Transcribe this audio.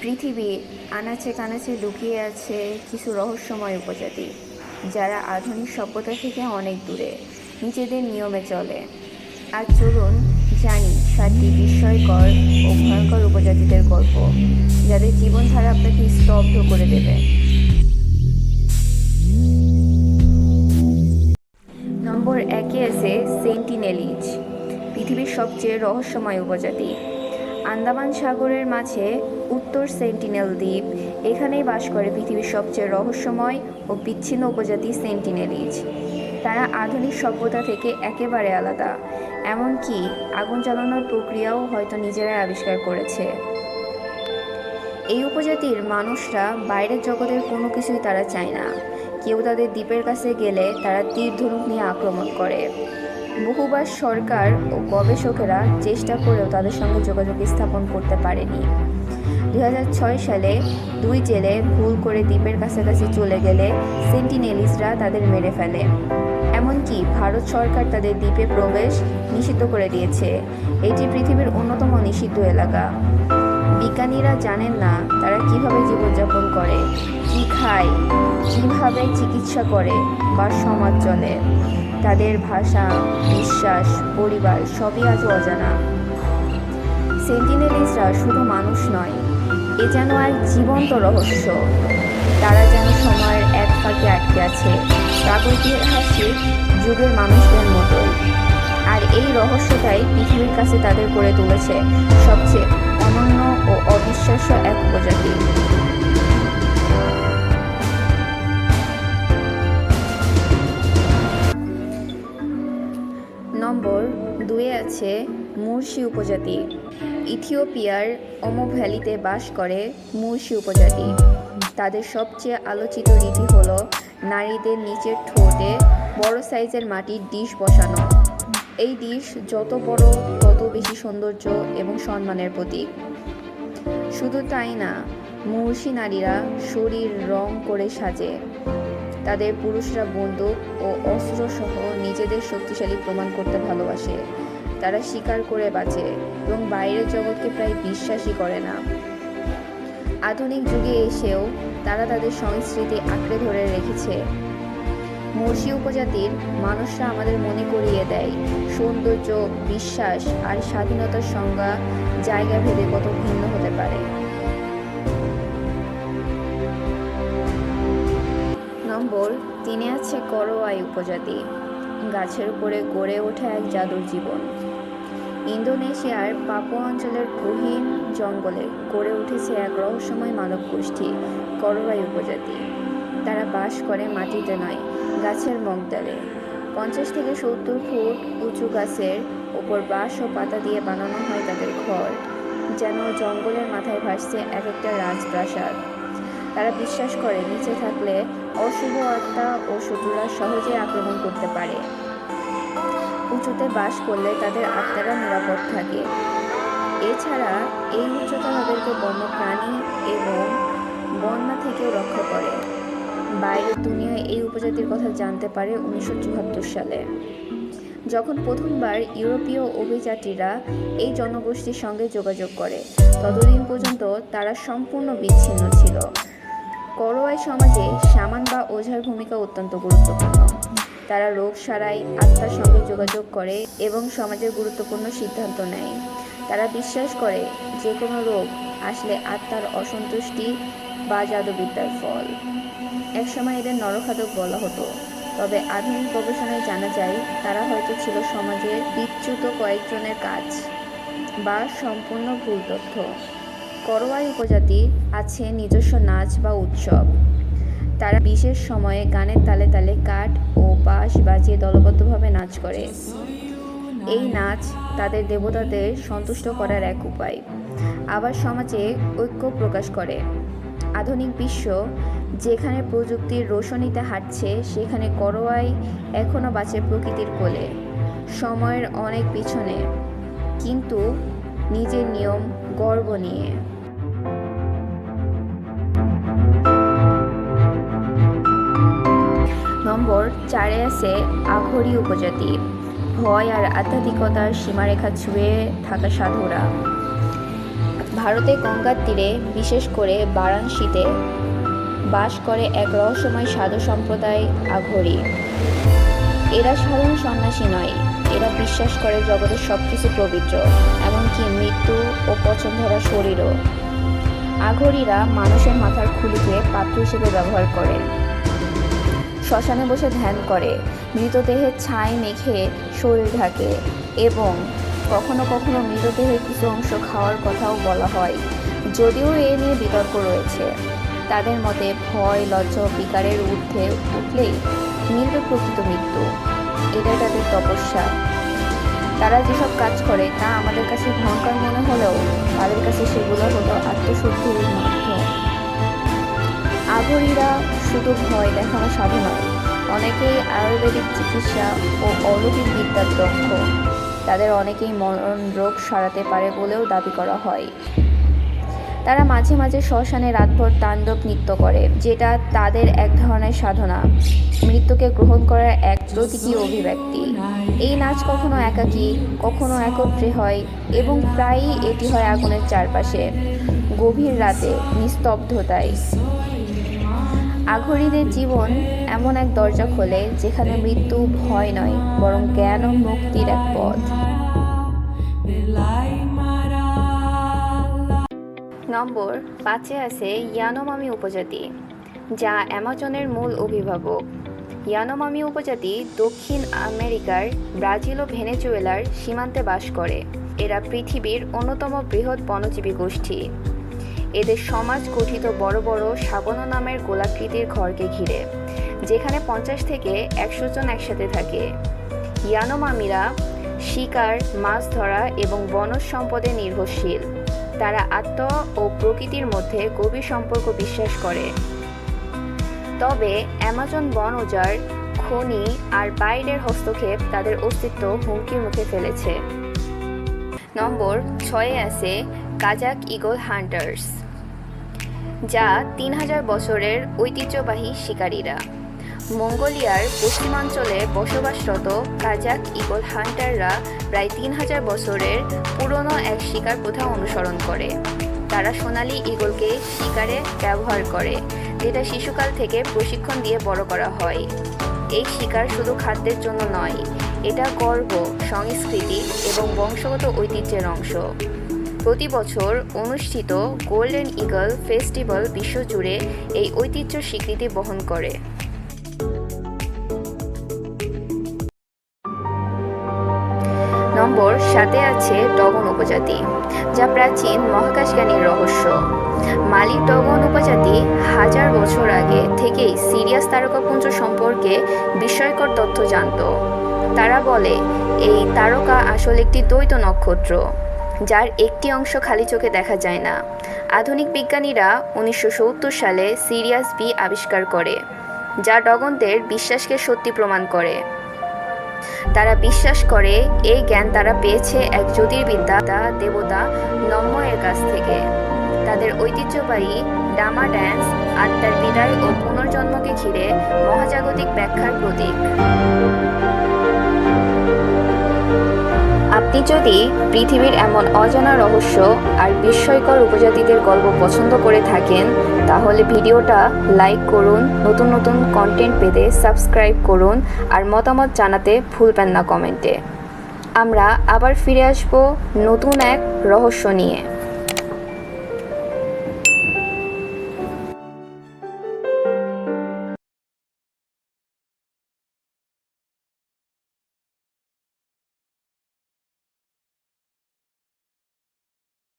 পৃথিবীর আনাচে কানাচে লুকিয়ে আছে কিছু রহস্যময় উপজাতি, যারা আধুনিক সভ্যতা থেকে অনেক দূরে, নিজেদের নিয়মে চলে। আর চলুন জানি সাতটি বিস্ময়কর ও ভয়ঙ্কর উপজাতিদের গল্প, যাদের জীবনধারা আপনাকে স্তব্ধ করে দেবে। নম্বর একে আছে সেন্টিনেলিজ, পৃথিবীর সবচেয়ে রহস্যময় উপজাতি। আন্দামান সাগরের মাঝে উত্তর সেন্টিনেল দ্বীপ। এখানেই বাস করে পৃথিবীর সবচেয়ে রহস্যময় ও বিচ্ছিন্ন উপজাতি সেন্টিনেলিজ। তারা আধুনিক সভ্যতা থেকে একেবারে আলাদা। এমনকি আগুন জ্বালানোর প্রক্রিয়াও হয়তো নিজেরাই আবিষ্কার করেছে। এই উপজাতির মানুষরা বাইরের জগতের কোনো কিছুই তারা চায় না। কেউ তাদের দ্বীপের কাছে গেলে তারা তীর ধনুক নিয়ে আক্রমণ করে। বহুবার সরকার ও গবেষকেরা চেষ্টা করেও তাদের সঙ্গে যোগাযোগ স্থাপন করতে পারেনি। দু হাজার ছয় সালে দুই জেলে ভুল করে দ্বীপের কাছাকাছি চলে গেলে সেন্টিনেলিসরা তাদের মেরে ফেলে। এমনকি ভারত সরকার তাদের দ্বীপে প্রবেশ নিষিদ্ধ করে দিয়েছে। এটি পৃথিবীর অন্যতম নিষিদ্ধ এলাকা। বিজ্ঞানীরা জানেন না তারা কীভাবে জীবনযাপন করে, কি খায়, কীভাবে চিকিৎসা করে বা সমাজ চলে। তাদের ভাষা, বিশ্বাস, পরিবার সবই আজ অজানা। সেন্টিনেলিসরা শুধু মানুষ নয়, এ যেন এক জীবন্ত রহস্য। তারা যেন সময়ের এক ফাঁকে আটকে আছে, প্রাগৈতিহাসিক যুগের মানুষদের মতোই আর এই রহস্যটাই পৃথিবীর কাছে তাদের করে তুলেছে সবচেয়ে অনন্য ও অবিশ্বাস্য এক উপজাতি। নম্বর দুয়ে আছে মুরশি উপজাতি। ইথিওপিয়ার ওমো ভ্যালিতে বাস করে মুরশি উপজাতি। তাদের সবচেয়ে আলোচিত রীতি হলো, নারীদের নিচের ঠোঁটে বড় সাইজের মাটির ডিশ বসানো। এই ডিশ যত বড়, তত বেশি সৌন্দর্য এবং সম্মানের প্রতীক। শুধু তাই না মুরশি নারীরা শরীর, রং করে সাজে। তাদের পুরুষরা বন্দুক ও অস্ত্র সহ নিজেদের শক্তিশালী প্রমাণ করতে ভালোবাসে। তারা শিকার করে বাঁচে এবং বাইরের জগৎকে প্রায় বিশ্বাসই করে না। আধুনিক যুগে এসেও তারা তাদের সংস্কৃতি আঁকড়ে ধরে রেখেছে। মুর্শি উপজাতির মানুষরা আমাদের মনে করিয়ে দেয়। সৌন্দর্য, বিশ্বাস আর স্বাধীনতার সংজ্ঞা জায়গা ভেদে কত ভিন্ন হতে পারে। নম্বর, তিনে আছে করোয়াই উপজাতি, গাছের উপরে গড়ে ওঠা এক জাদুর জীবন। ইন্দোনেশিয়ার পাপুয়া অঞ্চলের গহীন জঙ্গলে গড়ে উঠেছে এক রহস্যময় মানব গোষ্ঠী করোয়াই উপজাতি। তারা বাস করে মাটিতে নয় গাছের মগডালে। পঞ্চাশ থেকে সত্তর ফুট উঁচু গাছের ওপর বাঁশ ও পাতা দিয়ে বানানো হয় তাদের ঘর, যেন জঙ্গলের মাথায় ভাসছে এক একটা রাজপ্রাসাদ। তারা বিশ্বাস করে, নিচে থাকলে অশুভ আত্মা ও শত্রুরা সহজে আক্রমণ করতে পারে। উঁচুতে বাস করলে তাদের আত্মারা নিরাপদ থাকে। এছাড়া এই উচ্চতা তাদেরকে বন্য প্রাণী এবং বন্যা থেকেও রক্ষা করে। বাইরের দুনিয়ায় এই উপজাতির কথা জানতে পারে উনিশশো চুয়াত্তর সালে। যখন প্রথমবার ইউরোপীয় অভিযাত্রীরা এই জনগোষ্ঠীর সঙ্গে যোগাযোগ করে, ততদিন পর্যন্ত তারা সম্পূর্ণ বিচ্ছিন্ন ছিল। করোয়াই সমাজে সামান বা ওঝার ভূমিকা অত্যন্ত গুরুত্বপূর্ণ। তারা রোগ সারাই আত্মার সঙ্গে যোগাযোগ করে এবং সমাজের গুরুত্বপূর্ণ সিদ্ধান্ত নেয়। তারা বিশ্বাস করে যে কোনো রোগ আসলে আত্মার অসন্তুষ্টি বা জাদুবিদ্যার ফল। একসময় এদের নরখাদক বলা হতো। তবে আধুনিক গবেষণায় জানা যায়, তারা হয়তো ছিল সমাজে বিচ্যুত কয়েকজনের কাজ বা সম্পূর্ণ ভুল তথ্য। করোয়াই উপজাতির আছে নিজস্ব নাচ বা উৎসব। তারা বিশেষ সময়ে গানের তালে তালে কাঠ ও বাঁশ বাজিয়ে দলবদ্ধভাবে নাচ করে। এই নাচ তাদের দেবতাদের সন্তুষ্ট করার এক উপায়। আবার সমাজে ঐক্য প্রকাশ করে। আধুনিক বিশ্ব যেখানে প্রযুক্তির রোশনীতে হাঁটছে, সেখানে করোয়াই এখনও বাঁচে প্রকৃতির কোলে। সময়ের অনেক পিছনে, কিন্তু নিজের নিয়ম, গর্ব নিয়ে। নম্বর চারে আছে আঘরি উপজাতি। ভয় আর আধ্যাত্মিকতার সীমারেখা ছুঁয়ে থাকা সাধুরা। ভারতে গঙ্গার তীরে বিশেষ করে বারাণসীতে বাস করে এক রহস্যময় সাধু সম্প্রদায় আঘরি। এরা সাধারণ সন্ন্যাসী নয়, এরা বিশ্বাস করে জগতের সব কিছু পবিত্র, এমনকি মৃত্যু ও পচন ধরা শরীরও। আঘরিরা মানুষের মাথার খুলিকে পাত্র হিসেবে ব্যবহার করে। শ্মশানে বসে ধ্যান করে মৃতদেহের ছাই মেখে শরীর ঢাকে এবং কখনো কখনো মৃতদেহের কিছু অংশ খাওয়ার কথাও বলা হয়, যদিও এ নিয়ে বিতর্ক রয়েছে। তাদের মতে ভয়, লজ্জা বিকারের ঊর্ধ্বে উঠলেই মিলবে প্রকৃত মৃত্যু। এটাই তাদের তপস্যা। তারা যেসব কাজ করে, তা আমাদের কাছে ভয়ঙ্কর মনে হলেও তাদের কাছে সেগুলো হলো আত্মশুদ্ধির মাধ্যম আঘরীরা শুধু ভয় দেখানো সাধু নয়, অনেকেই আয়ুর্বেদিক চিকিৎসা ও অলৌকিক বিদ্যার দক্ষ। তাদের অনেকেই মরণ রোগ সারাতে পারে বলেও দাবি করা হয়। তারা মাঝে মাঝে শ্মশানে রাতভর তাণ্ডব নৃত্য করে, যেটা তাদের এক ধরনের সাধনা। মৃত্যুকে গ্রহণ করার এক প্রতীকী অভিব্যক্তি। এই নাচ কখনো একাকী, কখনো একত্রে হয় এবং প্রায়ই এটি হয় আগুনের চারপাশে। গভীর রাতে, নিস্তব্ধতায়। আঘরীদের জীবন এমন এক দরজা খোলে, যেখানে মৃত্যু ভয় নয়, বরং জ্ঞান ও মুক্তির এক পথ। নম্বর পাঁচে আছে ইয়ানোমামি উপজাতি, যা অ্যামাজনের মূল অভিভাবক। ইয়ানোমামি উপজাতি দক্ষিণ আমেরিকার ব্রাজিল ও ভেনেজুয়েলার সীমান্তে বাস করে। এরা পৃথিবীর অন্যতম বৃহৎ বনজীবী গোষ্ঠী। এদের সমাজ গঠিত বড় বড় সাবন নামের গোলাকৃতির ঘরকে ঘিরে, যেখানে পঞ্চাশ থেকে একশো জন একসাথে থাকে। ইয়ানোমামিরা শিকার, মাছ ধরা এবং বনজ সম্পদে নির্ভরশীল। তারা আত্ম ও প্রকৃতির মধ্যে গভীর সম্পর্ক বিশ্বাস করে। তবে অ্যামাজন বন উজাড়, খনি আর বাইরের হস্তক্ষেপ তাদের অস্তিত্ব হুমকির মুখে ফেলেছে। নম্বর ছয়ে আছে কাজাক ইগল হান্টার্স, যা তিন হাজার বছরের ঐতিহ্যবাহী শিকারীরা। মঙ্গোলিয়ার পশ্চিমাঞ্চলে বসবাসরত কাজাক ইগল হান্টাররা প্রায় তিন হাজার বছরের পুরনো এক শিকার প্রথা অনুসরণ করে। তারা সোনালি ইগলকে শিকারে ব্যবহার করে, যেটা শিশুকাল থেকে প্রশিক্ষণ দিয়ে বড় করা হয়। এই শিকার শুধু খাদ্যের জন্য নয়, এটা গর্ব, সংস্কৃতি এবং বংশগত ঐতিহ্যের অংশ। প্রতি বছর অনুষ্ঠিত গোল্ডেন ইগল ফেস্টিভ্যাল বিশ্বজুড়ে এই ঐতিহ্য স্বীকৃতি বহন করে। সাথে আছে ডগন উপজাতি, যা প্রাচীন মহাকাশজ্ঞানীর রহস্য। মালি ডগন উপজাতি হাজার বছর আগে থেকেই সিরিয়াস তারকাপুঞ্জ সম্পর্কে বিস্ময়কর তথ্য জানত। তারা বলে, এই তারকা আসলে একটি দ্বৈত নক্ষত্র, যার একটি অংশ খালি চোখে দেখা যায় না। আধুনিক বিজ্ঞানীরা উনিশশো সত্তর সালে সিরিয়াস বি আবিষ্কার করে, যা ডগনদের বিশ্বাসকে সত্যি প্রমাণ করে। তারা বিশ্বাস করে, এই জ্ঞান তারা পেয়েছে এক জ্যোতির্বিদ্যা দেবতা নম্ময়ের কাছ থেকে। তাদের ঐতিহ্যবাহী ডামা ড্যান্স আত্মার বিদায় ও পুনর্জন্মকে ঘিরে মহাজাগতিক ব্যাখ্যার প্রতীক। আপনি যদি পৃথিবীর এমন অজানা রহস্য আর বিস্ময়কর উপজাতিদের গল্প পছন্দ করে থাকেন, তাহলে ভিডিওটা লাইক করুন, নতুন নতুন কন্টেন্ট পেতে সাবস্ক্রাইব করুন আর মতামত জানাতে ভুলবেন না কমেন্টে আমরা আবার ফিরে আসব নতুন এক রহস্য নিয়ে।